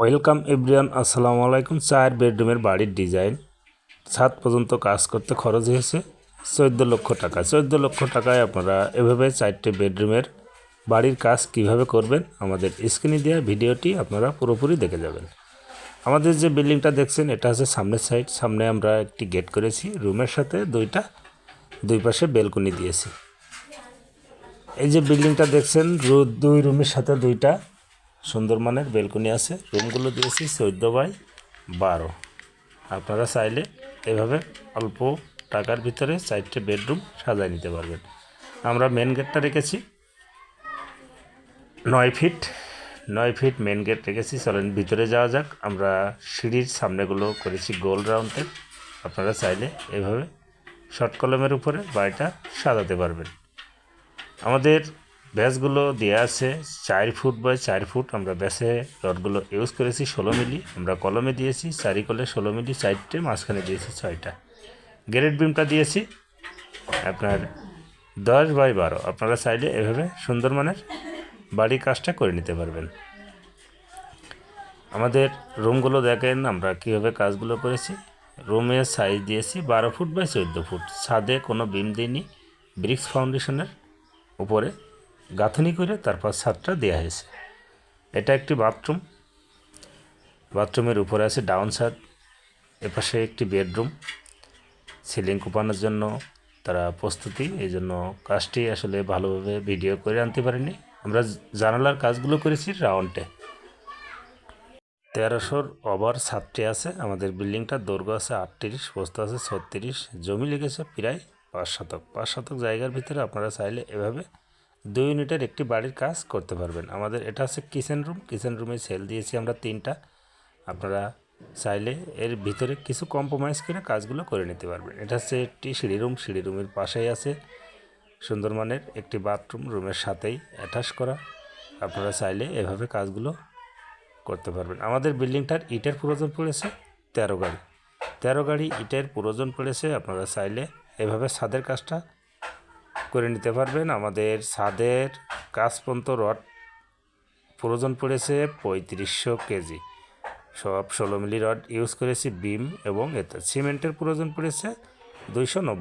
Welcome everyone, আসসালামু আলাইকুম। চার বেডরুমের বাড়ির ডিজাইন। ছাদ পর্যন্ত কাজ করতে খরচ হয়েছে চোদ্দ লক্ষ টাকা। চোদ্দ লক্ষ টাকায় আপনারা এভাবে চারটে বেডরুমের বাড়ির কাজ কীভাবে করবেন আমাদের স্ক্রিনে দেওয়া ভিডিওটি আপনারা পুরোপুরি দেখে যাবেন। আমাদের যে বিল্ডিংটা দেখছেন, এটা হচ্ছে সামনের সাইড। সামনে আমরা একটি গেট করেছি। রুমের সাথে দুইটা, দুই পাশে বেলকনি দিয়েছি। এই যে বিল্ডিংটা দেখছেন, রু- দুই রুমের সাথে দুইটা। সুন্দর মানের বেলকনি আছে, রুমগুলো দিয়েছি চোদ্দ বাই বারো। আপনারা চাইলে এভাবে অল্প টাকার ভিতরে চারটে বেডরুম সাজায় নিতে পারবেন। আমরা মেন গেটটা রেখেছি। নয় ফিট নয় ফিট মেন গেট রেখেছি। চলেন ভিতরে যাওয়া যাক। আমরা সিঁড়ির সামনেগুলো করেছি গোল রাউন্ডের আপনারা চাইলে এভাবে শর্ট কলমের উপরে বাড়িটা সাজাতে পারবেন। আমাদের ব্যাসগুলো দেওয়া আছে, চার ফুট বাই চার ফুট। আমরা ব্যাসে রডগুলো ইউজ করেছি ষোলো মিলি। আমরা কলমে দিয়েছি, চারি কলে ষোলো মিলি, চারটে, মাঝখানে দিয়েছি ছয়টা। গ্রেড বিমটা দিয়েছি, আপনার দশ বাই বারো। আপনারা চাইলে এভাবে সুন্দর মানের বাড়ির কাজটা করে নিতে পারবেন। আমাদের রুমগুলো দেখেন আমরা কীভাবে কাজগুলো করেছি। রুমের সাইজ দিয়েছি বারো ফুট বাই চোদ্দ ফুট। ছাদে কোনো বিম দিইনি, ব্রিক্স ফাউন্ডেশনের উপরে। গাঁথনি করে তারপর ছাদটা দেওয়া হয়েছে। এটা একটি বাথরুম। বাথরুমের উপরে আছে ডাউন ছাদ, এপাশে একটি বেডরুম। সিলিং কোপানোর জন্য তারা প্রস্তুতি এই জন্য কাজটি আসলে ভালোভাবে ভিডিও করে আনতে পারিনি। আমরা জানালার কাজগুলো করেছি রাউন্ডে। তেরোশোর ওভার ছাদটি আছে, আমাদের বিল্ডিংটার দৈর্ঘ্য আছে আটত্রিশ পোস্ত আছে ছত্রিশ, জমি লেগেছে প্রায় পাঁচ শতক। পাঁচ শতক জায়গার ভিতরে আপনারা চাইলে এভাবে দুই ইউনিটের একটি বাড়ির কাজ করতে পারবেন। আমাদের এটা হচ্ছে কিচেন রুম কিচেন রুমে সেল দিয়েছি আমরা তিনটা। আপনারা চাইলে এর ভিতরে কিছু কম্প্রোমাইজ করে কাজগুলো করে নিতে পারবেন। এটা হচ্ছে একটি সিঁড়ি রুম সিঁড়ি রুমের পাশেই আছে সুন্দর মানের একটি বাথরুম রুমের সাথেই অ্যাটাচ করা। আপনারা চাইলে এভাবে কাজগুলো করতে পারবেন। আমাদের বিল্ডিংটার ইটের প্রয়োজন পড়েছে তেরো গাড়ি। তেরো গাড়ি ইটের প্রয়োজন পড়েছে। আপনারা চাইলে এভাবে ছাদের কাজটা করে নিতে পারবেন। আমাদের ছাদের কাজ রড প্রয়োজন পড়েছে পঁয়ত্রিশশো কেজি। সব ষোলো মিলি রড ইউজ করেছি, বিম এবং এতে সিমেন্টের প্রয়োজন পড়েছে দুইশো নব্বই